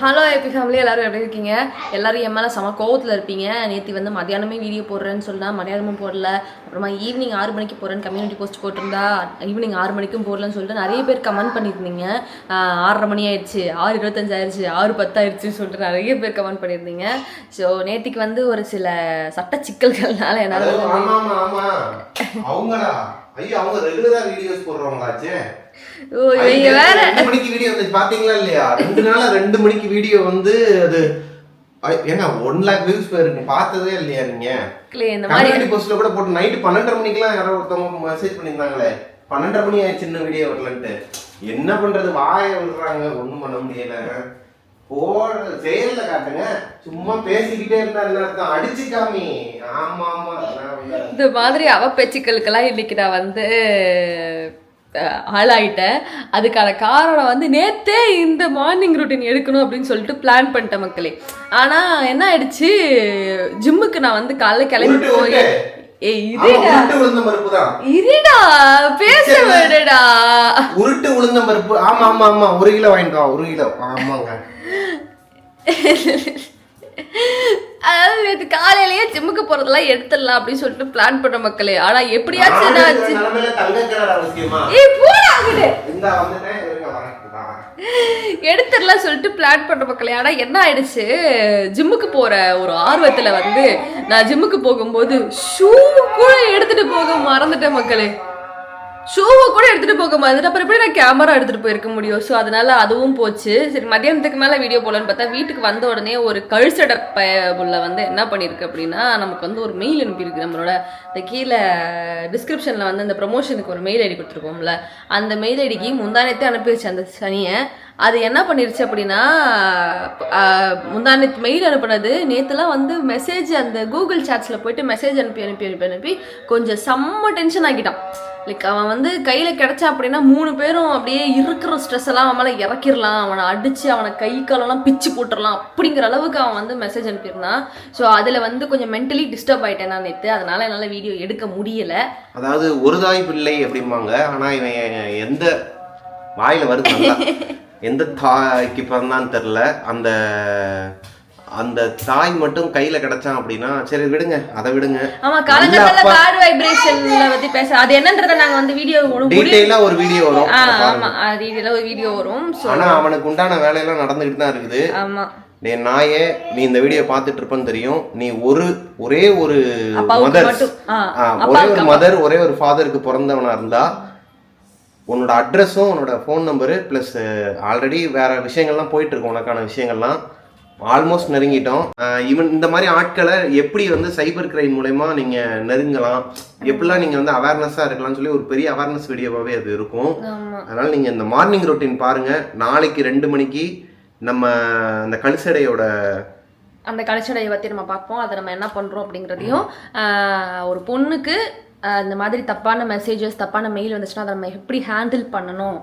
Hello எப்பி family எல்லாரும் எப்படி இருக்கீங்க? எல்லாரும் என் மேலே செம கோவத்தில் இருப்பீங்க. நேற்று வந்து மதியானமே வீடியோ போடுறேன்னு சொன்னால் மதியானமும் போடல. அப்புறமா ஈவினிங் ஆறு மணிக்கு போடுறேன்னு கம்யூனிட்டி போஸ்ட் போட்டிருந்தா ஈவினிங் ஆறு மணிக்கும் போடலன்னு சொல்லிட்டு நிறைய பேர் கமெண்ட் பண்ணியிருந்தீங்க. ஆறரை மணி ஆயிடுச்சு ஆறு இருபத்தஞ்சு ஆயிடுச்சு ஆறு பத்து ஆயிடுச்சுன்னு சொல்லிட்டு நிறைய பேர் கமெண்ட் பண்ணியிருந்தீங்க. ஸோ நேற்றுக்கு வந்து ஒரு சில சட்ட சிக்கல்கள்னால என்னால் அவங்களா? ஐயோ அவங்க ரெகுலராக வீடியோஸ் போடுறவங்களாச்சே. ஓ இவங்க வேற. ரெண்டு மணிக்கு வீடியோ வந்து பாத்தீங்களா இல்லையா? ரெண்டு நாளா ரெண்டு மணிக்கு வீடியோ வந்து அது ஏங்க ஒன் லேக் வியூஸ் போயிருக்கு பார்த்ததே இல்லையா நீங்க? இல்லையே, இந்த மாதிரி கம்யூனிட்டி போஸ்ட்ல கூட போட்டு நைட்டு பன்னெண்டரை மணிக்கெல்லாம் யாரோ ஒருத்தவங்க மெசேஜ் பண்ணியிருந்தாங்களே. பன்னெண்டரை மணி ஆயிடுச்சு இன்னும் வீடியோ வரலன்ட்டு. என்ன பண்றது? வாயை விடுறாங்க ஒண்ணும் பண்ண முடியல. போட செயல்ல காட்டுங்க. சும்மா பேசிக்கிட்டே இருந்தா என்ன அர்த்தம்? அடிச்சு காமி ஆமா ஆமா இந்த மாதிரி அவ பேச்சுக்களுக்கெல்லாம் இன்னைக்கு நான் வந்து ஆளாயிட்டேன். அதுக்கான காரணம் வந்து நேத்தே இந்த மார்னிங் ரொட்டீன் எடுக்கணும் அப்படின்னு சொல்லிட்டு பிளான் பண்ணிட்டேன் மக்களே. ஆனா என்ன ஆயிடுச்சு? ஜிம்முக்கு நான் வந்து காலைல கிளம்பி போய். ஏய் இருடா. இருடா பேச விடுடா. உருட்டு உளுந்த பருப்பு. ஆமா ஆமா ஆமா. ஒரு கிலோ வாங்கிட்டு ஒரு கிலோ. ஆமாங்க. அதாவது நேற்று காலையிலேயே ஜிம்முக்கு போறதெல்லாம் எடுத்துடலாம் அப்படின்னு சொல்லிட்டு பிளான் பண்ண மக்களே. ஆனா எப்படியாச்சும். எடுத்துடலாம் சொல்லிட்டு பிளான் பண்ற மக்களே. ஆனா என்ன ஆயிடுச்சு? ஜிம்முக்கு போற ஒரு ஆர்வத்துல வந்து நான் ஜிம்முக்கு போகும்போது ஷூ கூட எடுத்துட்டு போக மறந்துட்டேன் மக்களே. ஷூவை கூட எடுத்துட்டு போக மாதிரி அப்புறம் எப்படி நான் கேமரா எடுத்துட்டு போயிருக்க முடியும்? ஸோ அதனால அதுவும் போச்சு. சரி மதியானத்துக்கு மேல வீடியோ போடலான்னு பார்த்தா வீட்டுக்கு வந்த உடனே ஒரு கழுசட பயபுள்ள வந்து என்ன பண்ணிருக்கு அப்படின்னா நமக்கு வந்து ஒரு மெயில் அனுப்பியிருக்கு. நம்மளோட இந்த கீழே டிஸ்கிரிப்ஷன்ல வந்து அந்த ப்ரொமோஷனுக்கு ஒரு மெயில் ஐடி கொடுத்துருக்கோம்ல அந்த மெயில் ஐடிக்கு முந்தானத்தை அனுப்பிடுச்சு அந்த சனியை அது என்ன பண்ணிருச்சு அப்படின்னா முந்தானத்து மெயில் அனுப்புனது. நேற்றுலாம் வந்து மெசேஜ் அந்த கூகுள் சாட்ஸில் போயிட்டு மெசேஜ் அனுப்பி அனுப்பி அனுப்பி அனுப்பி கொஞ்சம் செம்ம டென்ஷன் ஆகிட்டான் லைக் அவன் வந்து கையில் கிடைச்சா அப்படின்னா மூணு பேரும் அப்படியே இருக்கிற ஸ்ட்ரெஸ் எல்லாம் அவன் மேலே இறக்கிடலாம். அவனை அடித்து அவனை கை காலெல்லாம் பிச்சு போட்டுடலாம். அப்படிங்கிற அளவுக்கு அவன் வந்து மெசேஜ் அனுப்பியிருந்தான். ஸோ அதில் வந்து கொஞ்சம் மென்டலி டிஸ்டர்ப் ஆகிட்டேன் நான் நேற்று அதனால் என்னால் வீடியோ எடுக்க முடியலை. அதாவது ஒரு தாய் பிள்ளை அப்படிம்பாங்க. ஆனா இவன் எந்த வாயில வருது எந்த தாய்க்கு பிறந்தான்னு தெரில அந்த அந்த தாய் மட்டும் கையில கிடைச்சான் அப்படின்னா சரி விடுங்க அதை விடுங்க. ஆமா அப்பா. கார்டு வைப்ரேஷன்ல பத்தி பேச அது என்னன்றத நாங்க வந்து வீடியோ டீட்டெயிலா ஒரு வீடியோ வரும். ஆமா அது இதுல ஒரு வீடியோ வரும். ஆனா அவனுக்கு உண்டான வேலையெல்லாம் நடந்துகிட்டு தான் இருக்குது. ஆமா. டே நாயே நீ இந்த வீடியோ பார்த்துட்டு இருப்பேன்னு தெரியும். நீ ஒரு ஒரே ஒரு மதர் ஒரே ஒரு மதர் ஒரே ஒரு ஃபாதருக்கு பிறந்தவனா இருந்தா உன்னோட அட்ரஸும் உன்னோட ஃபோன் நம்பரு ப்ளஸ் ஆல்ரெடி வேற விஷயங்கள்லாம் போயிட்டு இருக்கு உனக்கான விஷயங்கள்லாம். ஆல்மோஸ்ட் நெருங்கிட்டோம். இவன் இந்த மாதிரி ஆட்களை எப்படி வந்து சைபர் கிரைம் மூலயமா நீங்க நெருங்கலாம்? எப்படிலாம் நீங்க வந்து அவேர்னஸா இருக்கலாம்னு சொல்லி ஒரு பெரிய அவேர்னஸ் வீடியோவாவே அது இருக்கும். அதனால நீங்க இந்த மார்னிங் ரொட்டீன் பாருங்க. நாளைக்கு ரெண்டு மணிக்கு நம்ம அந்த கழுசடையோட அந்த கடைச்சடையை பத்தி நம்ம பார்ப்போம். அதை நம்ம என்ன பண்றோம் அப்படிங்கிறதையும் ஒரு பொண்ணுக்கு இந்த மாதிரி தப்பான மெசேஜஸ் தப்பான மெயில் வந்துச்சுன்னா அதை நம்ம எப்படி ஹேண்டில் பண்ணணும்?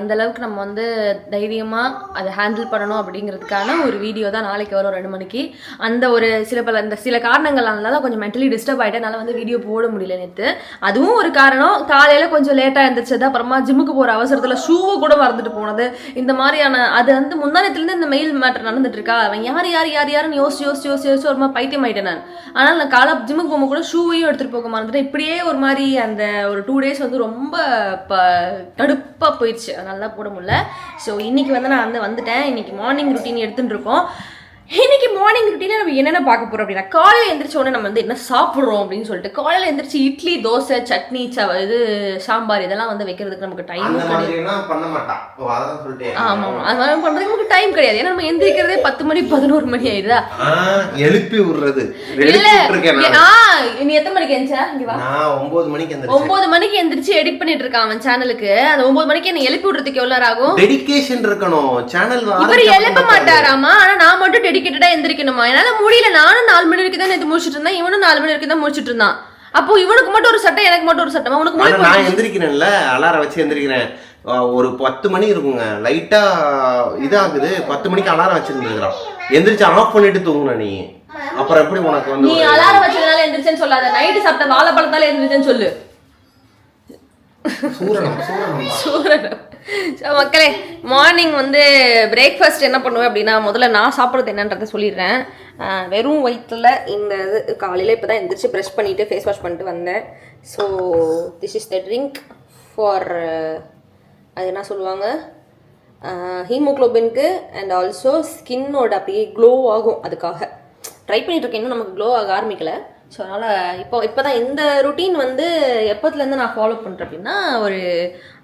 எந்த அளவுக்கு நம்ம வந்து தைரியமாக அதை ஹேண்டில் பண்ணணும் அப்படிங்கிறதுக்கான ஒரு வீடியோ தான் நாளைக்கு வரும் ரெண்டு மணிக்கு. அந்த ஒரு சில பல இந்த சில காரணங்களால தான் கொஞ்சம் மென்டலி டிஸ்டர்ப் ஆகிட்டேன் அதனால் வந்து வீடியோ போட முடியல நேற்று அதுவும் ஒரு காரணம் காலையில் கொஞ்சம் லேட்டாக எழுந்திரிச்சது அப்புறமா ஜிம்முக்கு போகிற அவசரத்தில் ஷூவை கூட மறந்துட்டு போனது. இந்த மாதிரியான அது வந்து முந்தானத்துலேருந்து இந்த மெயில் மேட்டர் நடந்துட்டு இருக்கா அவன் யார் யார் யார் யாருன்னு யோசிச்சு யோசிச்சு யோசிச்சு யோசிச்சு ஒரு மாதிரி பைத்தியம் ஆயிட்டேன் நான். ஆனால் நான் காலை ஜிம்முக்கு போகும்போது கூட ஷூவையும் எடுத்துகிட்டு போக மறந்துட்டேன். இப்படியே ஒரு மாதிரி அந்த ஒரு டூ டேஸ் வந்து ரொம்ப ப கடுப்பாக போயிடுச்சு. அதனால தான் போட முடியல. ஸோ இன்னைக்கு வந்து நான் வந்து வந்துட்டேன். இன்னைக்கு மார்னிங் ருட்டீன் எடுத்துகிட்டு இருக்கோம். இன்னைக்கு மார்னிங் ருட்டீனில் நம்ம என்னென்ன பார்க்க போறோம் அப்படின்னா காலையில் எந்திரிச்ச உடனே நம்ம வந்து என்ன சாப்பிட்றோம் அப்படின்னு சொல்லிட்டு காலையில் எந்திரிச்சு இட்லி தோசை சட்னி ச இது சாம்பார் இதெல்லாம் வந்து வைக்கிறதுக்கு நமக்கு டைமும் கிடையாது. மாதிரி எல்லாம் பண்ண மாட்டான். ஓ, அதான் சொல்லிட்டே ஆமா அது மாதிரி பண்றதுக்கு நமக்கு டைம் கிடையாது. ஏன்னா நம்ம எந்திரிக்கிறதே பத்து மணி பதினோரு மணி ஆயிடுதா? எழுப்பி விடுறது. ஆ நீ எத்தனை மணிக்கு எந்திரிச்சா? ஒன்பது மணிக்கு ஒன்பது மணிக்கு எந்திரிச்சு எடிட் பண்ணிட்டு இருக்கான் அவன் சேனலுக்கு அந்த ஒன்பது மணிக்கு என்ன எழுப்பி விடுறதுக்கு எவ்வளவு நேரம் ஆகும்? டெடிகேஷன் இருக்கணும். சேனல் இவர் எழுப்ப மாட்டாராமா? ஆனா நான் மட்டும் டெடிக்கேட்டடா எந்திரிக்கணுமா? என்னால முடியல. நானும் நாலு மணி வரைக்கும் தான் முடிச்சிட்டு இருந்தேன் இவனும் நாலு மணி வரைக்கும் தான் முடிச்சிட்டு இருந்தான் அப்போ இவனுக்கு மட்டும் ஒரு சட்டை எனக்கு மட்டும் ஒரு சட்டமா உனக்கு ஆனா நான் எந்திரிக்கிறேன்ல. அலாரம் வச்சு எந்திரிக்கிறேன். ஒரு பத்து மணி இருக்குங்க. லைட்டா இதாகுது. பத்து மணிக்கு அலாரம் வச்சிருந்துருக்கான் எந்திரிச்சு ஆஃப் பண்ணிட்டு தூங்குன நீ. அப்புறம் எப்படி உனக்கு வந்து நீ ஒரு- அலாரம் வச்சதுனால எந்திரிச்சேன்னு சொல்லாத. நைட்டு சாப்பிட்ட வாழைப்பழத்தால எந்திரிச்சேன்னு சொல்லு. சூரணம் சூரணம். சூரன் ஸோ மக்களே மார்னிங் வந்து பிரேக்ஃபாஸ்ட் என்ன பண்ணுவேன் அப்படின்னா முதல்ல நான் சாப்பிட்றது என்னன்றதை சொல்லிடுறேன். வெறும் வயிற்றில் இந்த இது காலையில் இப்போ தான் எந்திரிச்சு ப்ரெஷ் பண்ணிவிட்டு ஃபேஸ் வாஷ் பண்ணிட்டு வந்தேன். So this is the drink for அது என்ன சொல்லுவாங்க? ஹீமோக்ளோபின்க்கு அண்ட் ஆல்சோ ஸ்கின்னோட அப்படியே க்ளோ ஆகும் அதுக்காக. ட்ரை பண்ணிட்டு இருக்கேன் இன்னும் நமக்கு க்ளோ ஆக ஆரம்பிக்கலை. ஸோ அதனால் இப்போ இப்போ தான் இந்த ருட்டீன் வந்து எப்போத்துலேருந்து நான் ஃபாலோ பண்ணுறேன் அப்படின்னா ஒரு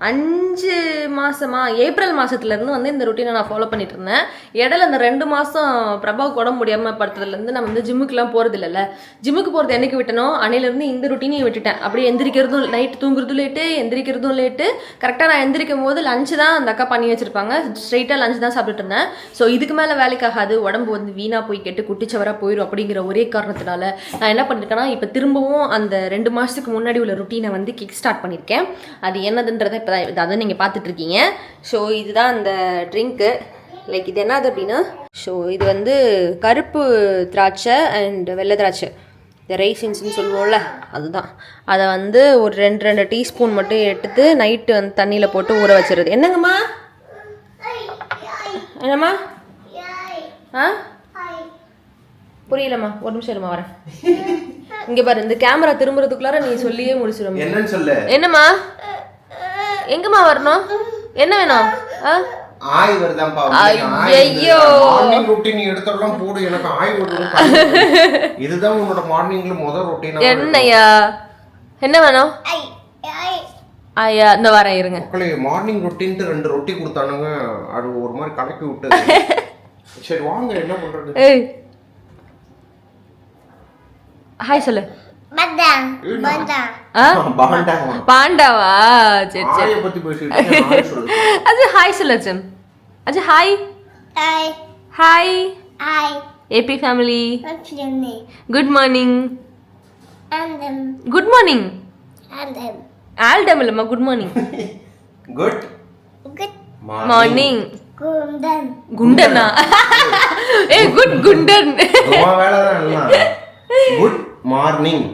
அஞ்சு மாதமாக ஏப்ரல் மாதத்துலேருந்து வந்து இந்த ருட்டீனை நான் ஃபாலோ பண்ணிட்டு இருந்தேன் இடையில இந்த ரெண்டு மாதம் பிரபாவுக்கு உடம்பு முடியாமல் படுத்ததுலேருந்து நான் வந்து ஜிம்முக்குலாம் போகிறது இல்லைல்ல ஜிம்முக்கு போகிறது என்னைக்கு விட்டனோ அன்னையிலேருந்து இந்த ருட்டீனையும் விட்டுட்டேன். அப்படியே எந்திரிக்கிறதும் நைட் தூங்குறதும் லேட்டு எந்திரிக்கிறதும் லேட்டு கரெக்டாக நான் எந்திரிக்கும் போது லஞ்சு தான் அந்த அக்கா பண்ணி வச்சிருப்பாங்க. ஸ்ட்ரெயிட்டாக லஞ்ச் தான் சாப்பிட்டுட்டு இருந்தேன். ஸோ இதுக்கு மேலே வேலைக்காகாது உடம்பு வந்து வீணாக போய் கெட்டு குட்டிச்சவராக போயிடும் அப்படிங்கிற ஒரே காரணத்தினால நான் என்ன பண்ணியிருக்கேன்னா இப்போ திரும்பவும் அந்த ரெண்டு மாதத்துக்கு முன்னாடி உள்ள ருட்டீனை வந்து கிக் ஸ்டார்ட் பண்ணியிருக்கேன் அது என்னதுன்றதை இப்போ தான் அதை நீங்கள் பார்த்துட்டு இருக்கீங்க ஸோ இதுதான் அந்த ட்ரிங்க்கு லைக் இது என்னது அப்படின்னா? ஸோ இது வந்து கருப்பு திராட்சை அண்ட் வெள்ளை திராட்சை. இந்த ரைசின்ஸ்னு சொல்லுவோம்ல அதுதான். அதை வந்து ஒரு ரெண்டு ரெண்டு டீஸ்பூன் மட்டும் எடுத்து நைட்டு வந்து தண்ணியில் போட்டு ஊற வச்சிருது. என்னங்கம்மா? என்னம்மா? ஆ? புரியலம்மா. ஒரு நிமிஷம் இருமா வரேன். இங்கே பாரு இந்த கேமரா திரும்புறதுக்குள்ளார நீ சொல்லியே முடிச்சிடும் என்னன்னு சொல்லு. என்னம்மா? எங்கம்மா வரணும்? என்ன வேணும்? ஆ? ஆய் வருதான்ப்பா ஐயையோ. மார்னிங் ரொட்டீன் எடுத்தெல்லாம் போடு எனக்கு ஆய் வருது இதுதான் உன்னோட மார்னிங்ல முதல் ரொட்டீன் என்ன வேணும்? ஐயா இந்த வரேன் இருங்க. மக்களே மார்னிங் ரொட்டீன்ட்டு ரெண்டு ரொட்டி கொடுத்தானுங்க. அது ஒரு மாதிரி கலக்கி விட்டது. சரி வாங்க என்ன பண்றது? ஹாய் சொல்லு. பாண்டாவா? சரி சரி. ஆயை பத்தி பேசிட்டு இருக்கேன், ஆய் சொல்லு Aji hi. Aji hi. Hi. AB family. Good morning. Good morning. Altum இல்லைம்மா குட் மார்னிங். Good morning. குண்டனா. ஏ குட் குண்டன். Good morning.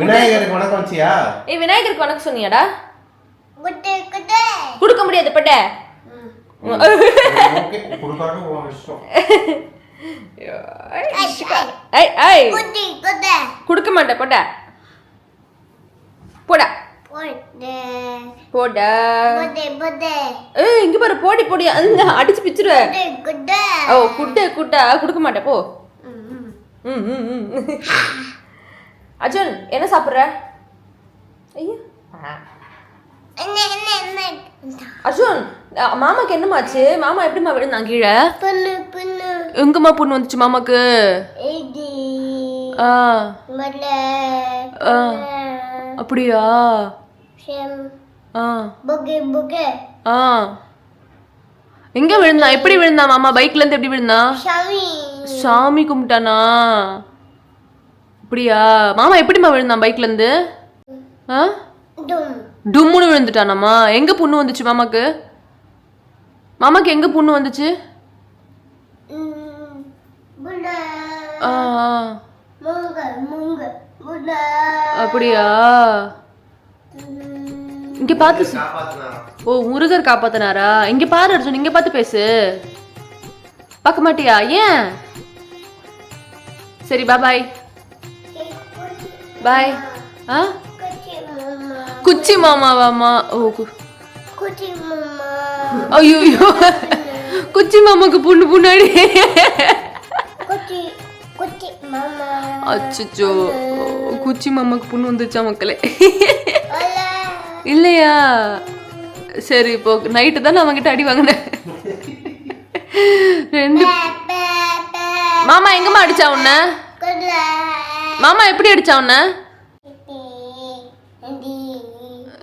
விநாயகருக்கு வணக்கம் வச்சியா? ஏ விநாயகருக்கு வணக்கம் சொன்னியாடா? கொடுக்க முடியாது பட்ட. கொடுக்க மாட்டேன் போடா. போடா. போடா. ஏய் இங்க பாரு போடி போடி. அந்த அடிச்சு பிச்சிருவ. ஓ குட்டை குட்டா. கொடுக்க மாட்டேன் போ. ம் ம் ம். அர்ஜுன் என்ன சாப்பிட்ற? ஐயோ. அர்ஜுன் மாமாக்கு என்னமாச்சு மாமா எப்படிம்மா விழுந்தான் கீழே? எங்கம்மா பொண்ணு வந்துச்சு மாமாக்கு? ஆ. ஆ. அப்படியா? ஆ. ஆ. எங்க விழுந்தான் எப்படி விழுந்தான் மாமா? பைக்ல இருந்து எப்படி விழுந்தான் சாமி கும்பிட்டானா? அப்படியா? மாமா எப்படிம்மா விழுந்தான் பைக்ல இருந்து? ஆ? டும்முன்னு விழுந்துட்டானாமா எங்க புண்ணு வந்துச்சு மாமாக்கு? மாமாக்கு எங்க புண்ணு வந்துச்சு. அப்படியா? இங்க பார்த்து சொ- ஓ முருகர் காப்பாத்தினாரா? இங்க பாரு அர்ஜுன் இங்க பார்த்து பேசு. பார்க்க மாட்டியா? ஏன்? சரி பா பாய் ஆ குச்சி மாமாவாமா ஓ கு- ஐயோ ஐயோ. குச்சி மாமாக்கு புண்ணு புண்ணாடி அச்சோ குச்சி மாமாக்கு புண்ணு வந்துச்சா மக்களே? இல்லையா? சரி இப்போ நைட்டு தான் நான் அவன்கிட்ட அடி வாங்கினேன். ரெண்டு மாமா எங்கம்மா அடிச்சா உன்ன? மாமா எப்படி அடிச்சா உன்ன?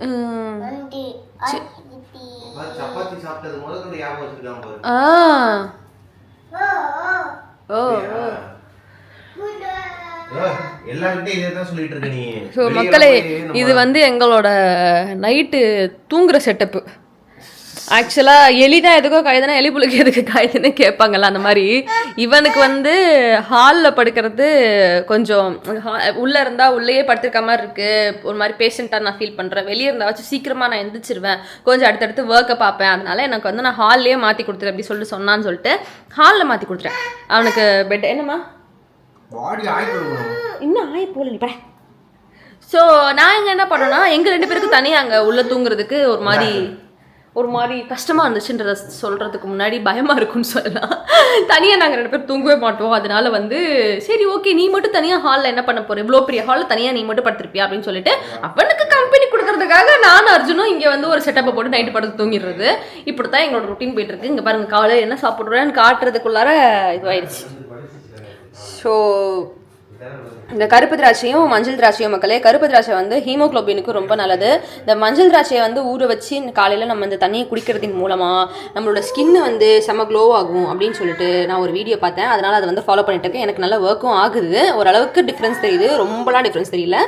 ம், சப்பாத்தி சாப்பிட்டது முதல்ல ஞாபகம் வச்சிருக்கான் பாரு. ஆ. ஓ ஓ. ஏய், எல்லார்கிட்டயும் இதே தான் சொல்லிட்டு இருக்க நீ. ஸோ வெளிய மக்களே இது வந்து எங்களோட நைட்டு தூங்குற செட்டப்பு. ஆக்சுவலாக எலி தான் எதுக்கோ காயுதுன்னா எலி புழுக்கு எதுக்கு காயுதுன்னு கேட்பாங்கல்ல அந்த மாதிரி. இவனுக்கு வந்து ஹாலில் படுக்கிறது கொஞ்சம் உள்ள இருந்தால் உள்ளேயே படுத்திருக்க மாதிரி இருக்கு. ஒரு மாதிரி பேஷண்ட்டாக நான் ஃபீல் பண்ணுறேன் வெளியே இருந்தாச்சும் சீக்கிரமாக நான் எந்திரிச்சிருவேன். கொஞ்சம் அடுத்தடுத்து ஒர்க்கை பார்ப்பேன். அதனால எனக்கு வந்து நான் ஹால்லேயே மாற்றி கொடுத்துரு அப்படி சொல்லிட்டு சொன்னான்னு சொல்லிட்டு ஹாலில் மாற்றி கொடுத்துட்டேன். அவனுக்கு பெட் என்னம்மா? இன்னும் ஆய போல நீ ஸோ நான் இங்கே என்ன பண்ணோன்னா எங்கள் ரெண்டு பேருக்கு தனியாக அங்கே உள்ளே தூங்குறதுக்கு ஒரு மாதிரி ஒரு மாதிரி கஷ்டமாக இருந்துச்சுன்றத சொல்கிறதுக்கு முன்னாடி பயமாக இருக்கும்னு சொல்லலாம். தனியாக நாங்கள் ரெண்டு பேரும் தூங்கவே மாட்டோம். அதனால வந்து சரி ஓகே நீ மட்டும் தனியாக ஹாலில் என்ன பண்ண போகிற இவ்வளோ பெரிய ஹாலில் தனியாக நீ மட்டும் படுத்திருப்பியா? அப்படின்னு சொல்லிட்டு அவனுக்கு கம்பெனி கொடுக்கறதுக்காக நானும் அர்ஜுனும் இங்கே வந்து ஒரு செட்டப்பை போட்டு நைட்டு படுத்து தூங்கிடுறது. இப்படி தான் எங்களோட ரொட்டீன் போயிட்டு இருக்கு இங்கே பாருங்க காலையில் என்ன சாப்பிட்றேன்னு காட்டுறதுக்குள்ளார இதுவாயிடுச்சு. ஸோ இந்த கருப்பு திராட்சையும் மஞ்சள் திராட்சையும் மக்களே கருப்பு திராட்சை வந்து ஹீமோக்ளோபினுக்கு ரொம்ப நல்லது. இந்த மஞ்சள் திராட்சையை வந்து ஊற வச்சு காலையில் நம்ம இந்த தண்ணியை குடிக்கிறதின் மூலமாக நம்மளோட ஸ்கின்னு வந்து செம்ம க்ளோ ஆகும் அப்படின்னு சொல்லிட்டு நான் ஒரு வீடியோ பார்த்தேன். அதனால் அதை வந்து ஃபாலோ பண்ணிட்டு இருக்கேன். எனக்கு நல்ல ஒர்க்கும் ஆகுது. ஓரளவுக்கு டிஃப்ரென்ஸ் தெரியுது. ரொம்பலாம் டிஃப்ரென்ஸ் தெரியல.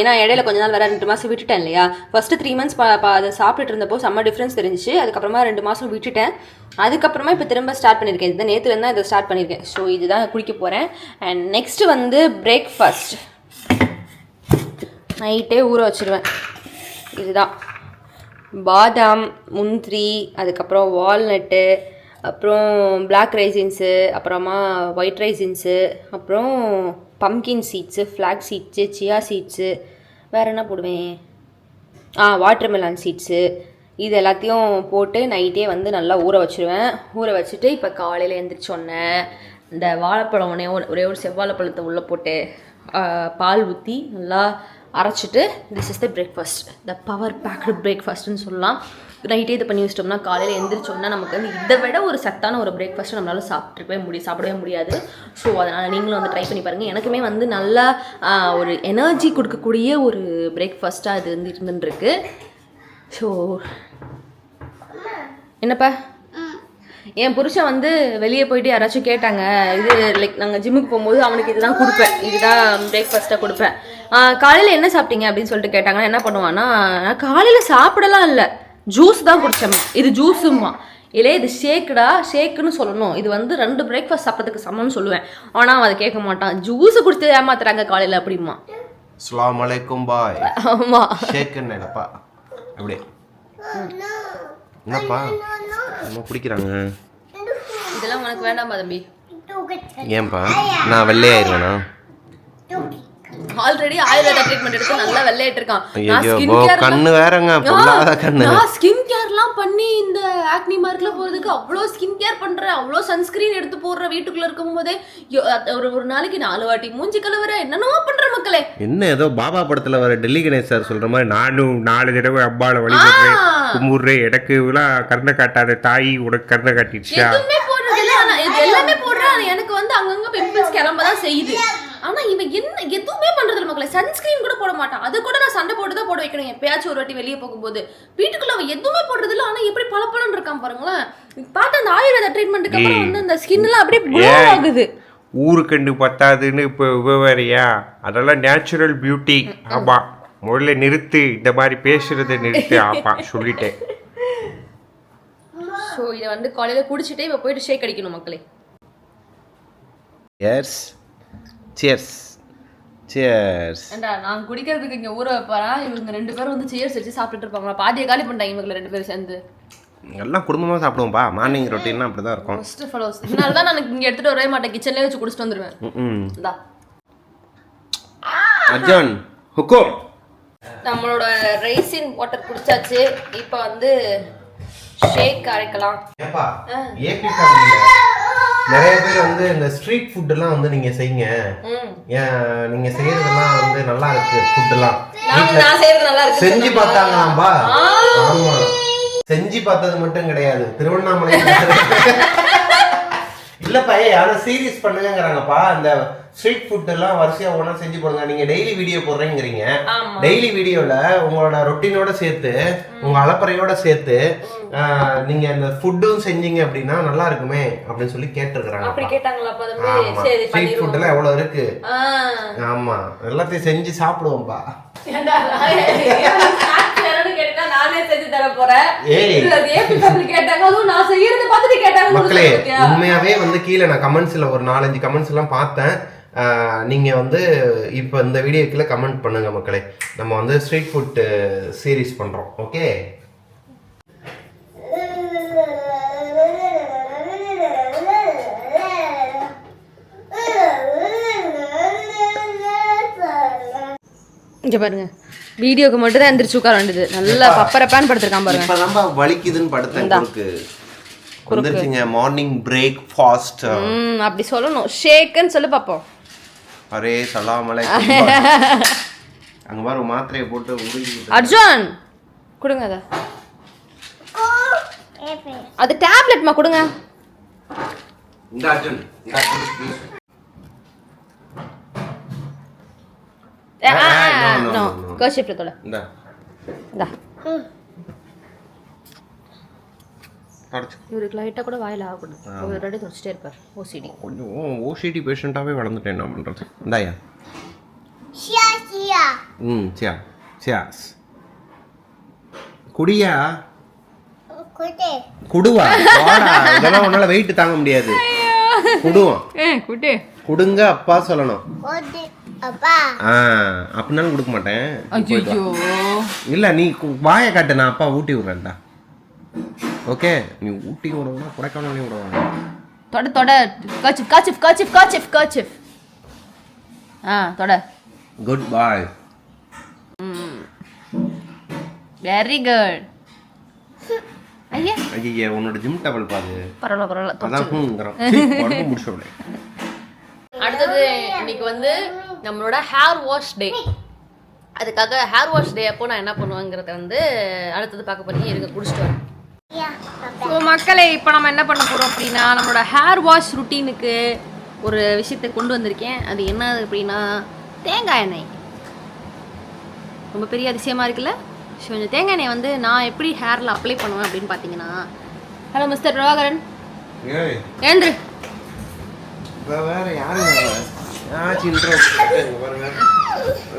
ஏன்னா இடையில கொஞ்ச நாள் வேறு ரெண்டு மாதம் விட்டுட்டேன் இல்லையா? ஃபஸ்ட்டு த்ரீ மந்த்ஸ் அதை சாப்பிட்டுட்டு இருந்தப்போ செம்ம டிஃப்ரென்ஸ் தெரிஞ்சிச்சு. அதுக்கப்புறமா ரெண்டு மாதம் விட்டுட்டேன். அதுக்கப்புறமா இப்போ திரும்ப ஸ்டார்ட் பண்ணியிருக்கேன் இதுதான் நேற்றுலேருந்து தான் இதை ஸ்டார்ட் பண்ணியிருக்கேன் ஸோ இதுதான் குடிக்க போகிறேன் அண்ட் நெக்ஸ்ட்டு வந்து பிரேக்ஃபாஸ்ட் நைட்டே ஊற வச்சிருவேன். இதுதான். பாதாம் முந்திரி அதுக்கப்புறம் வால்நட்டு அப்புறம் பிளாக் ரைசின்ஸு அப்புறமா ஒயிட் ரைசின்ஸு அப்புறம் pumpkin seeds flax seeds chia seeds வேறு என்ன போடுவேன்? ஆ வாட்டர்மெலான் சீட்ஸு இது எல்லாத்தையும் போட்டு நைட்டே வந்து நல்லா ஊற வச்சிருவேன். ஊற வச்சுட்டு இப்போ காலையில் எழுந்திரிச்சோன்னே இந்த வாழைப்பழம் ஒன்றே ஒரே ஒரு செவ்வாழைப்பழத்தை உள்ளே போட்டு பால் ஊற்றி நல்லா அரைச்சிட்டு this is the breakfast the power packed பிரேக்ஃபாஸ்ட்னு சொல்லலாம். நைட்டே இது பண்ணி வச்சிட்டோம்னா காலையில் எழுந்திரிச்சோம்னா நமக்கு வந்து இதை விட ஒரு சத்தான ஒரு பிரேக்ஃபாஸ்ட்டு நம்மளால் சாப்பிட்ருக்கவே முடியும் சாப்பிடவே முடியாது. ஸோ அதனால் நீங்களும் வந்து ட்ரை பண்ணி பாருங்கள் எனக்குமே வந்து நல்லா ஒரு எனர்ஜி கொடுக்கக்கூடிய ஒரு பிரேக்ஃபாஸ்ட்டாக அது வந்து இருந்துருக்கு ஸோ என்னப்பா? என் புருஷன் வந்து வெளியே போயிட்டு யாராச்சும் கேட்டாங்க இது லைக் நாங்கள் ஜிம்முக்கு போகும்போது அவனுக்கு இதுதான் கொடுப்பேன். இதுதான் பிரேக்ஃபாஸ்ட்டாக கொடுப்பேன். காலையில் என்ன சாப்பிட்டீங்க அப்படின்னு சொல்லிட்டு கேட்டாங்கன்னா என்ன பண்ணுவான்னா காலையில் சாப்பிடலாம் இல்லை. ஜூஸ் தான் குடித்தேன் இது ஜூஸுமா இல்லை இது ஷேக்குடா ஷேக்குன்னு சொல்லணும். இது வந்து ரெண்டு பிரேக்ஃபாஸ்ட் சாப்பிட்றதுக்கு சமம்னு சொல்லுவேன். ஆனால் அவன் அதை கேட்க மாட்டான். ஜூஸை குடிச்சு ஏமாத்துறாங்க காலையில் அப்படிமா அஸ்லாம் வலைக்கும் பாய். ஆமாம் ஷேக்குன்னு நினைப்பா. அப்படியே. என்னப்பா? என்ன குடிக்கிறாங்க. இதெல்லாம் உனக்கு வேண்டாமா தம்பி? ஏன்பா? நான் வெள்ளையாயிருவேனா ஆல்ரெடி ஆயுர்வேத ட்ரீட்மெண்ட் எடுத்து நல்லா வெள்ளையிட்டு இருக்கான் நான் ஸ்கின் கேர் கண்ணு வேறங்க பொல்லாத கண்ணு. நான் ஸ்கின் கேர்லாம் பண்ணி இந்த ஆக்னி மார்க்ல போறதுக்கு அவ்வளோ ஸ்கின் கேர் பண்றேன். அவ்வளோ சன்ஸ்கிரீன் எடுத்து போடுற வீட்டுக்குள்ள இருக்கும் போதே ஒரு ஒரு நாளைக்கு நாலு வாட்டி மூஞ்சி கழுவுற என்னென்னமோ பண்ற மக்களே. என்ன ஏதோ பாபா படத்துல வர டெல்லி கணேஷ் சார் சொல்ற மாதிரி நானும் நாலு தடவை அம்பாளை வழிபடுறேன் கும்பிடுறேன் எனக்கு எல்லாம் கருணை காட்டாத தாய் உனக்கு கருணை காட்டிடுச்சா? எல்லாமே போடுறேன். எனக்கு வந்து அங்கங்க பிம்பிள்ஸ் கிளம்ப தான் செய்யுது. ஆனா இவன் என்ன எதுவுமே பண்றது இல்ல மக்களே. சன்ஸ்கிரீன் கூட போட மாட்டான் அது கூட நான் சண்டை போட்டு தான் போட வைக்கணும். எப்பயாச்சும் ஒரு வாட்டி வெளியே போகும்போது. வீட்டுக்குள்ள அவன் எதுவுமே போடுறது இல்ல ஆனா எப்படி பளபளன்னு இருக்கான் பாருங்களேன். பார்த்தா அந்த ஆயுர்வேத ட்ரீட்மெண்ட்டுக்கு அப்புறம் வந்து அந்த ஸ்கின் எல்லாம் அப்படியே க்ளோ. ஆகுது. ஊருக்கண்டு பத்தாதுன்னு இப்போ விவரியா அதெல்லாம் நேச்சுரல் பியூட்டி ஆமா. முதல்ல நிறுத்து. இந்த மாதிரி பேசுறதை நிறுத்து. ஆமா சொல்லிட்டேன். ஸோ இதை வந்து காலையில குடிச்சிட்டு இப்போ போயிட்டு ஷேக் அடிக்கணும் மக்களே. எஸ் சியர்ஸ் சியர்ஸ் ஏண்டா நான் குடிக்கிறதுக்கு இங்க ஊற வைப்பாரா இவங்க ரெண்டு பேரும் வந்து சேர்ஸ் வச்சு சாப்பிட்டுட்டு இருப்பாங்களா? பாதியை காலி பண்ணிட்டாங்க இவங்க ரெண்டு பேரும் சேர்ந்து. எல்லாம் குடும்பமாக சாப்பிடுவோம்ப்பா. மார்னிங் ரொட்டீன்னா அப்படி தான் இருக்கும். ஃபர்ஸ்ட் ஃபாலோஸ் இதனால தான் நான் இங்க எடுத்துட்டு வரவே மாட்டேன். கிச்சன்லேயே வச்சு குடிச்சிட்டு வந்துருவேன். ம் இந்தா. அர்ஜுன் ஹுக்கும் நம்மளோட ரைசின் வாட்டர் குடிச்சாச்சு. இப்போ வந்து ஷேக் அரைக்கலாம். ஏப்பா ஏபி நிறைய பேர் வந்து இந்த ஸ்ட்ரீட் ஃபுட்டெல்லாம் வந்து நீங்கள் செய்யுங்க. நீங்கள் செய்யறதெல்லாம் வந்து நல்லா இருக்கு ஃபுட்டெல்லாம் நல்லா இருக்கு செஞ்சு பார்த்தாங்களாம்பா? ஆமா. செஞ்சு பார்த்தது மட்டும் கிடையாது. திருவண்ணாமலை இல்லப்பா ஏய் அதை சீரியஸ் பண்ணுங்கங்கறாங்கப்பா. இந்த ஸ்ட்ரீட் ஃபுட் எல்லாம் வரிசையா ஒண்ணா செஞ்சு போடுங்க. நீங்க டெய்லி வீடியோ போடுறேங்கிறீங்க. டெய்லி வீடியோல உங்களோட ரொட்டீனோட சேர்த்து உங்க அலப்பறையோட சேர்த்து ஆஹ், நீங்க இந்த ஃபுட்டும் செஞ்சீங்க அப்படின்னா நல்லா இருக்குமே அப்படின்னு சொல்லி அப்படி கேட்டிருக்கிறாங்க கேட்டாங்களா அப்ப தம்பி? ஆமா. சரி ஸ்ட்ரீட் ஃபுட் எல்லாம் எவ்வளவு இருக்கு? ஆமா. எல்லாத்தையும் செஞ்சு சாப்பிடுவோம்ப்பா கேட்டா கேட்டா நானே செஞ்சு தர போறேன். ஏய். இது அது ஏன் family கேட்டாங்க? அதுவும் நான் செய்யறத பார்த்துட்டு கேட்டாங்க மக்களே உண்மையாவே வந்து கீழே நான் கமெண்ட்ஸ்ல ஒரு நாலஞ்சு கமெண்ட்ஸ் எல்லாம் பார்த்தேன். ஆஹ் நீங்க வந்து இப்போ இந்த வீடியோ கீழே கமெண்ட் பண்ணுங்க மக்களே. நம்ம வந்து ஸ்ட்ரீட் ஃபுட் சீரிஸ் பண்றோம் ஓகே இங்க பாருங்க. வீடியோக்கு மட்டும் தான் எந்திரிச்சு உட்கார வேண்டியது. நல்லா பப்பரப்பான்னு படுத்திருக்கான் பாருங்க. இப்போ நம்ம வலிக்குதுன்னு படுத்தேன் குறுக்கு. வந்துருச்சுங்க மார்னிங் பிரேக் ஃபாஸ்ட் ம் அப்படி சொல்லணும். ஷேக்குன்னு சொல்லி பார்ப்போம் அரே சலாம் அலைக்கும். அங்க பாரு. ஒரு மாத்திரையை போட்டு உருகி அர்ஜுன் கொடுங்க அதை. அது டேப்லெட்மா கொடுங்க. இந்த அர்ஜுன் இந்த அர்ஜுன், please. no, கர்ஷிப்ல தொட. இந்தா. இவருக்கு லைட்டாக கூட வாயில் ஆகக்கூடாது. ஒரு ரெடி தொடச்சிட்டே இருப்பார் ஓசிடி கொஞ்சம் ஓசிடி பேஷண்ட்டாகவே வளர்ந்துட்டேன் என்ன பண்ணுறது இந்தாயா ம் சியா. சியாஸ் குடியா? குடுவா? இதெல்லாம் உன்னால வெயிட் தாங்க முடியாது. குடுவோம். குடுங்க அப்பா சொல்லணும். ஆ அப்படின்னாலும் கொடுக்க மாட்டேன். ஐயோ இல்ல நீ வாயை காட்டு நான் அப்பா ஊட்டி விடுறேன்டா. ஓகே? நீ ஊட்டி விடணும் கொடைக்கானலையும் விடுவாங்க தொட தொட. Kerchief kerchief kerchief kerchief kerchief ஆ தொட. குட் பாய் வெரி குட் ஐயா. ஐயா உன்னோட ஜிம் டபுள் பாது பரவாயில்ல பரவாயில்ல அதான் முடிச்சு அடுத்தது இன்னைக்கு வந்து நம்மளோட ஹேர் வாஷ் டே அதுக்காக ஹேர் வாஷ் டே அப்போ நான் என்ன பண்ணுவேங்கிறத வந்து அடுத்தது பார்க்க போறீங்க இருக்க குடிச்சிட்டு வரேன். ஸோ மக்களே இப்போ நம்ம என்ன பண்ண போகிறோம் அப்படின்னா நம்மளோட ஹேர் வாஷ் ருட்டீனுக்கு ஒரு விஷயத்தை கொண்டு வந்திருக்கேன். அது என்ன அப்படின்னா தேங்காய் எண்ணெய். ரொம்ப பெரிய அதிசயமாக இருக்குல்ல? ஸோ இந்த தேங்காய் எண்ணெய் வந்து நான் எப்படி ஹேரில் அப்ளை பண்ணுவேன் அப்படின்னு பார்த்தீங்கன்னா ஹலோ மிஸ்டர் பிரபாகரன் ஏய். ஏந்திரு. வேற யாருங்க இன்ட்ரோ பாருங்க.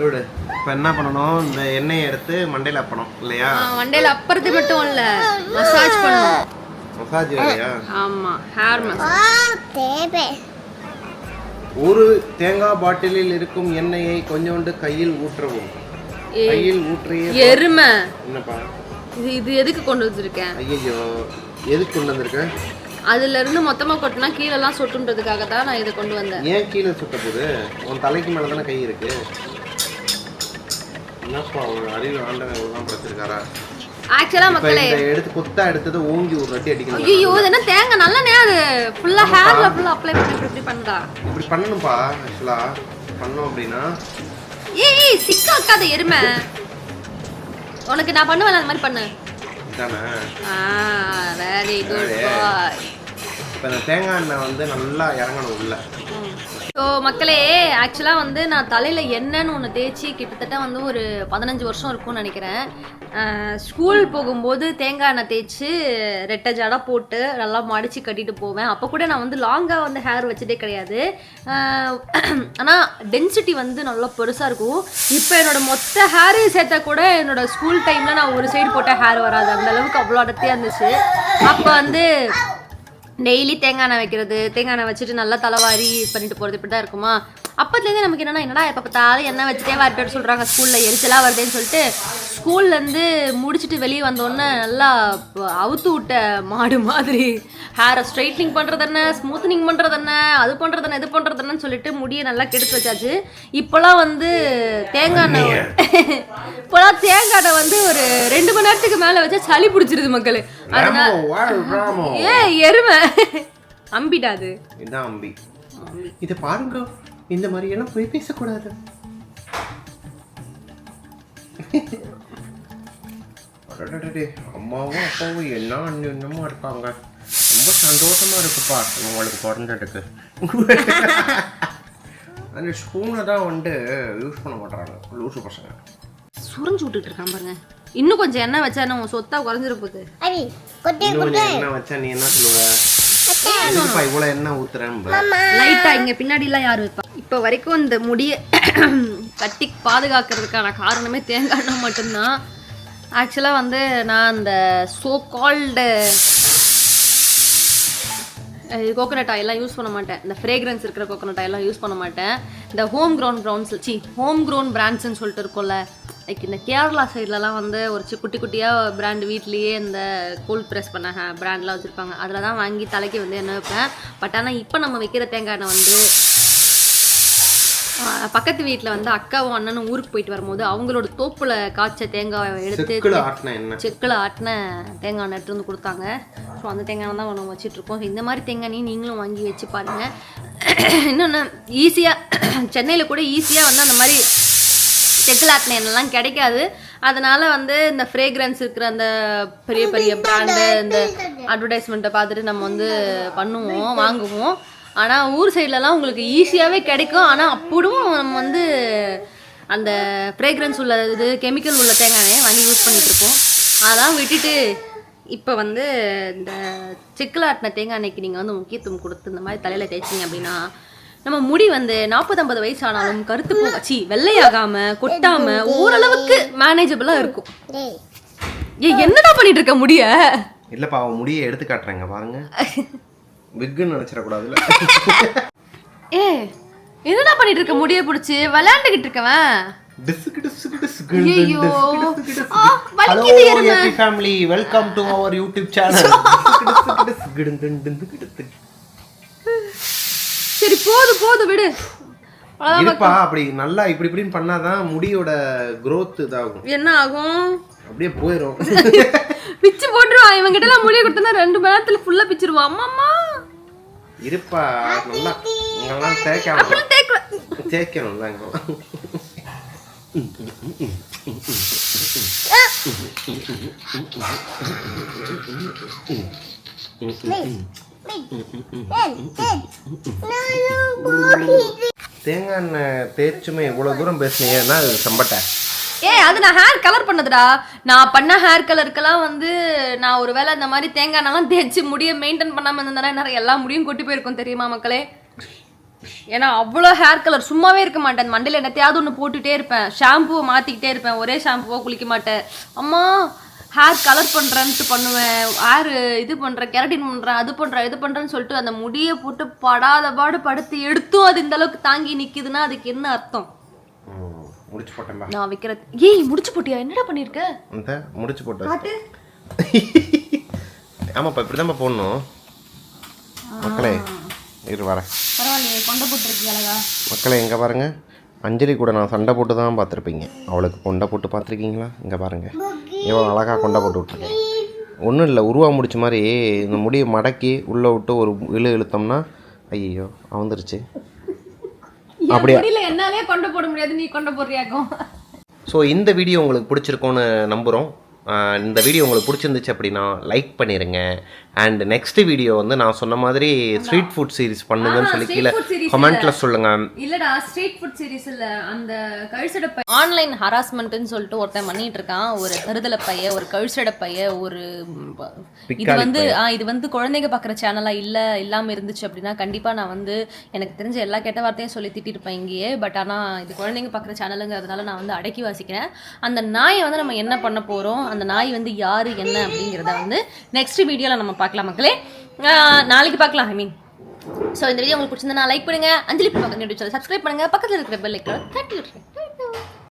விடு. இப்போ என்ன பண்ணணும்? இந்த எண்ணெயை எடுத்து மண்டையில் அப்பணும் இல்லையா? மண்டையில் அப்புறத்து மட்டும் இல்லை மசாஜ் பண்ணணும். மசாஜ் வேலையா? ஆமாம் ஹேர் மசாஜ் ஒரு தேங்காய் பாட்டிலில் இருக்கும் எண்ணெயை கொஞ்சோண்டு கையில் ஊற்றவும். கையில் ஊற்றியே எருமை. என்னப்பா? இது இது எதுக்கு கொண்டு வந்திருக்கேன்? ஐயோ எதுக்கு கொண்டு வந்திருக்க? அதுல இருந்து மொத்தமா கொட்டினா கீழெல்லாம் சொட்டுன்றதுக்காக தான் நான் இதை கொண்டு வந்தேன். ஏன் கீழே சுட்ட போகுது? உன் தலைக்கு மேலே தானே கை இருக்கு. என்னப்பா ஒரு அறிவு ஆண்டவன் இவ்வளோதான் படைச்சிருக்காரா ஆக்சுவலா இப்போ மக்களே எடுத்து கொத்தா எடுத்தது ஓங்கி ஒரு அடிக்கணும் ஐயோ இது என்ன தேங்காய்? நல்ல அது? ஃபுல்லா ஹேர்ல ஃபுல்லா அப்ளை பண்ணி இப்படி பண்ணுதா? இப்படி பண்ணணும்ப்பா ஆக்சுவலா பண்ணோம் அப்படின்னா. ஏய் சிக்கா அக்காத எருமை. உனக்கு நான் பண்ணுவேன் அந்த மாதிரி பண்ணு. ஆ வெரி குட் பாய் இப்போ இந்த தேங்காய் எண்ணெய் வந்து நல்லா இறங்கணும் உள்ள. ஸோ மக்களே ஆக்சுவலாக வந்து நான் தலையில் என்னன்னு ஒன்று தேய்ச்சி கிட்டத்தட்ட வந்து ஒரு பதினஞ்சு வருஷம் இருக்கும்னு நினைக்கிறேன். ஸ்கூல் போகும்போது தேங்காய் எண்ணெய் தேய்ச்சி ரெட்டை ஜடை போட்டு நல்லா மடித்து கட்டிட்டு போவேன். அப்போ கூட நான் வந்து லாங்காக வந்து ஹேர் வச்சதே கிடையாது. ஆனால் டென்சிட்டி வந்து நல்லா பெருசாக இருக்கும். இப்போ என்னோடய மொத்த ஹேரையும் சேர்த்தா கூட என்னோடய ஸ்கூல் டைமில் நான் ஒரு சைடு போட்ட ஹேர் வராது. அந்த அளவுக்கு அவ்வளோ அடர்த்தியாக இருந்துச்சு. அப்போ வந்து டெய்லி தேங்காய் எண்ணெய் வைக்கிறது. தேங்காய் எண்ணெய் வச்சுட்டு நல்லா தலைவாரி பண்ணிட்டு போகிறது இப்படி தான் இருக்குமா? அப்பத்துலேருந்து நமக்கு என்னன்னா என்னடா எப்போ பார்த்தாலும் எண்ணெய் வச்சுட்டே வரட்டு சொல்கிறாங்க ஸ்கூலில் எரிச்சலாக வருதுன்னு சொல்லிட்டு ஸ்கூல்லேருந்து முடிச்சுட்டு வெளியே வந்தோடனே நல்லா அவுத்து விட்ட மாடு மாதிரி. ஹேரை ஸ்ட்ரைட்னிங் பண்ணுறது என்ன ஸ்மூத்தனிங் பண்ணுறது என்ன அது பண்ணுறது என்ன இது பண்ணுறது என்னன்னு சொல்லிட்டு முடியை நல்லா கெடுத்து வச்சாச்சு. இப்போலாம் வந்து தேங்காய் எண்ணெய் இப்போலாம் தேங்காய் எண்ணெய் வந்து ஒரு ரெண்டு மணி நேரத்துக்கு மேலே வச்சா சளி பிடிச்சிருது மக்களே. அதனால. ஏ எருமை. அம்பிடாது இதான் அம்பி. இதை பாருங்க. இந்த மாதிரி எல்லாம் போய் பேசக்கூடாது. அடடடடே, அம்மாவும் அப்பாவும் என்ன அந்யோன்யமா இருக்காங்க ரொம்ப சந்தோஷமா இருக்குப்பா உங்களுக்கு பிறந்ததுக்கு. அந்த ஸ்பூனை தான் வந்து யூஸ் பண்ண மாட்டாங்க லூசு பசங்க. சுரஞ்சு விட்டுட்டு இருக்கான் பாருங்க. இன்னும் கொஞ்சம் எண்ணெய் வச்சா நம்ம சொத்தா போகுது கொஞ்சம் எண்ணெய் வச்சா நீ என்ன சொல்லுவ? எதுக்குப்பா இவ்வளோ எண்ணெய் ஊத்துறேன்? லைட்டா இங்க பின்னாடி எல்லாம் யார் வைப்பா? இப்போ வரைக்கும் இந்த முடியை கட்டி பாதுகாக்கிறதுக்கான காரணமே தேங்காய் எண்ணெய் மட்டும்தான் ஆக்சுவலாக வந்து நான் அந்த சோ கால்டு கோகோனட் ஆயிலாம் யூஸ் பண்ண மாட்டேன். இந்த ஃப்ரேக்ரன்ஸ் இருக்கிற கோகோனட் ஆயிலாம் யூஸ் பண்ண மாட்டேன். இந்த home ground browns C home ground பிராண்ட்ஸ்னு சொல்லிட்டு இருக்கும்ல. லைக் இந்த கேரளா சைட்லலாம் வந்து ஒரு சி குட்டி குட்டியாக பிராண்ட் வீட்லேயே இந்த கோல்ட் ப்ரெஸ் பண்ண பிராண்ட்லாம் வச்சுருப்பாங்க. அதில் தான் வாங்கி தலைக்கு வந்து என்ன வைப்பேன். பட் ஆனால் இப்போ நம்ம வைக்கிற தேங்காய் எண்ணெய் வந்து பக்கத்து வீட்டில் வந்து அக்காவும் அண்ணனும் ஊருக்கு போயிட்டு வரும்போது அவங்களோட தோப்புல காய்ச்ச தேங்காவை எடுத்து செக்குல ஆட்டின தேங்காய் எடுத்து வந்து கொடுத்தாங்க. ஸோ அந்த தேங்காய் தான் நம்ம வச்சிட்ருக்கோம் இந்த மாதிரி தேங்காய் நீங்களும் வாங்கி வச்சு பாருங்கள் இன்னொன்று ஈஸியாக சென்னையில் கூட ஈஸியாக வந்து அந்த மாதிரி செக்கில் ஆட்டின எண்ணெய்லாம் கிடைக்காது. அதனால வந்து இந்த ஃப்ரேக்ரன்ஸ் இருக்கிற அந்த பெரிய பெரிய பிராண்டு இந்த அட்வர்டைஸ்மெண்ட்டை பார்த்துட்டு நம்ம வந்து பண்ணுவோம் வாங்குவோம். ஆனால் ஊர் சைட்லலாம் உங்களுக்கு ஈஸியாகவே கிடைக்கும். ஆனால் அப்படியும் நம்ம வந்து அந்த ஃப்ரேக்ரன்ஸ் உள்ள இது கெமிக்கல் உள்ள தேங்காய் எண்ணெயை வாங்கி யூஸ் பண்ணிட்டு இருக்கோம். அதெல்லாம் விட்டுட்டு இப்போ வந்து இந்த செக்கில் ஆட்டின தேங்காய் எண்ணெய்க்கு நீங்கள் வந்து முக்கியத்துவம் கொடுத்து இந்த மாதிரி தலையில் தேய்ச்சிங்க அப்படின்னா நம்ம முடி வந்து நாற்பது ஐம்பது வயசு ஆனாலும் கருத்து போகாச்சி வெள்ளையாகாம கொட்டாம ஓரளவுக்கு மேனேஜபிளா இருக்கும். ஏய் என்னடா பண்ணிட்டு இருக்க முடிய? இல்லப்பா அவன் முடியை எடுத்து காட்டுறேங்க பாருங்க. விக்குன்னு நினைச்சிடக்கூடாதுல்ல. ஏ என்னடா பண்ணிட்டு இருக்க முடிய பிடிச்சி. விளையாண்டுகிட்டு இருக்கவன். டிஸ்கு டிஸ்கு டிஸ்கு ஐயோ வலிக்குது எருமை. Family welcome to our YouTube channel சரி போது போது விடு. இருப்பா அப்படி நல்லா இப்படி இப்படின்னு பண்ணாதான் முடியோட growth இதாகும். என்ன ஆகும்? அப்படியே போயிடும் பிச்சு போட்டுருவான். இவன் கிட்ட எல்லாம் முடிய கொடுத்தனா ரெண்டு மணி நேரத்துல ஃபுல்லா பிச்சிருவான். அம்மா இருப்பா. நல்லா இங்கெல்லாம் தேய்க்கலாம் தேய்க்கணும் இங்கெல்லாம் தேங்காய் எண்ணெய் தேய்ச்சுமே இவ்வளோ தூரம் பேசுனீங்க. என்ன அது சம்பட்டை? ஏய் அது நான் ஹேர் கலர் பண்ணதுடா. நான் பண்ண ஹேர் கலருக்கெல்லாம் வந்து நான் ஒரு வேளை இந்த மாதிரி தேங்காய் எண்ணெய்லாம் தேய்ச்சி முடிய மெயின்டைன் பண்ணாமல் இருந்தேன்னா நிறைய எல்லா முடியும் கொட்டி போயிருக்கும் தெரியுமா மக்களே? ஏன்னா அவ்வளோ ஹேர் கலர் சும்மாவே இருக்க மாட்டேன். மண்டையில் என்னத்தையாவது ஒன்று போட்டுகிட்டே இருப்பேன். ஷாம்புவை மாற்றிக்கிட்டே இருப்பேன். ஒரே ஷாம்புவோ குளிக்க மாட்டேன். அம்மா ஹேர் கலர் பண்ணுறேன்ட்டு பண்ணுவேன். ஹேர் இது பண்ணுறேன் கெரட்டின் பண்ணுறேன் அது பண்ணுறேன் இது பண்ணுறேன்னு சொல்லிட்டு அந்த முடியை போட்டு படாத பாடு படுத்து எடுத்தும் அது இந்தளவுக்கு தாங்கி நிற்கிதுன்னா அதுக்கு என்ன அர்த்தம்? முடிச்சு போட்டேன்பா நான் வைக்கிறது ஏய் முடிச்சு போட்டியா? என்னடா பண்ணிருக்க? அந்த முடிச்சு போட்டேன் ஆமாப்பா இப்படி தான்ப்பா போடணும் மக்களே இரு வரேன் பரவாயில்லையே கொண்டை போட்டுருக்கீங்க அழகா? மக்களே எங்கே பாருங்க. அஞ்சலி கூட நான் சண்டை போட்டு தான் பார்த்துருப்பீங்க. அவளுக்கு கொண்டை போட்டு பார்த்துருக்கீங்களா? இங்கே பாருங்க. எவ்வளோ அழகாக கொண்டை போட்டு விட்ருக்கேன் ஒன்றும் இல்லை உருவா முடிச்ச மாதிரி இந்த முடியை மடக்கி உள்ளே விட்டு ஒரு இழு இழுத்தோம்னா ஐயோ அவந்துருச்சு. அப்படியா? என்னாலே கொண்டை போட முடியாது நீ கொண்டை போடுறியாக்கும் ஸோ இந்த வீடியோ உங்களுக்கு பிடிச்சிருக்கோன்னு நம்புகிறோம் இந்த வீடியோ உங்களுக்கு பிடிச்சிருந்துச்சு அப்படின்னா லைக் பண்ணிடுங்க அண்ட் நெக்ஸ்ட் வீடியோ வந்து நான் சொன்ன மாதிரி ஸ்ட்ரீட் ஃபுட் சீரிஸ் பண்ணுங்கன்னு சொல்லி கீழே series கமெண்ட்ல சொல்லுங்க. இல்லடா ஸ்ட்ரீட் ஃபுட் சீரிஸ் இல்ல அந்த கழுசடை பைய ஆன்லைன் ஹராஸ்மெண்ட்னு சொல்லிட்டு ஒருத்தன் பண்ணிட்டு இருக்கான். ஒரு தருதலை பைய ஒரு கழுசடை பைய ஒரு இது வந்து இது வந்து குழந்தைங்க பார்க்குற சேனலா இல்ல இல்லாம இருந்துச்சு அப்படின்னா கண்டிப்பா நான் வந்து எனக்கு தெரிஞ்ச எல்லா கெட்ட வார்த்தையும் சொல்லி திட்டிருப்பேன் இங்கேயே. பட் ஆனா இது குழந்தைங்க பார்க்குற சேனலுங்கிறதுனால நான் வந்து அடக்கி வாசிக்கிறேன். அந்த நாயை வந்து நம்ம என்ன பண்ண போறோம்? அந்த நாய் வந்து யாரு என்ன அப்படிங்கிறத வந்து நெக்ஸ்ட் வீடியோல நம்ம பார்க்கலாம் மக்களே. நாளைக்கு பார்க்கலாம் ஐ மீன் ஸோ இந்த வீடியோ உங்களுக்கு பிடிச்சிருந்தா லைக் பண்ணுங்க. அஞ்சலி பக்கம் யூடியூப் சேனல் சப்ஸ்கிரைப் பண்ணுங்க. பக்கத்தில் இருக்கிற பெல் ஐக்கான தட்டி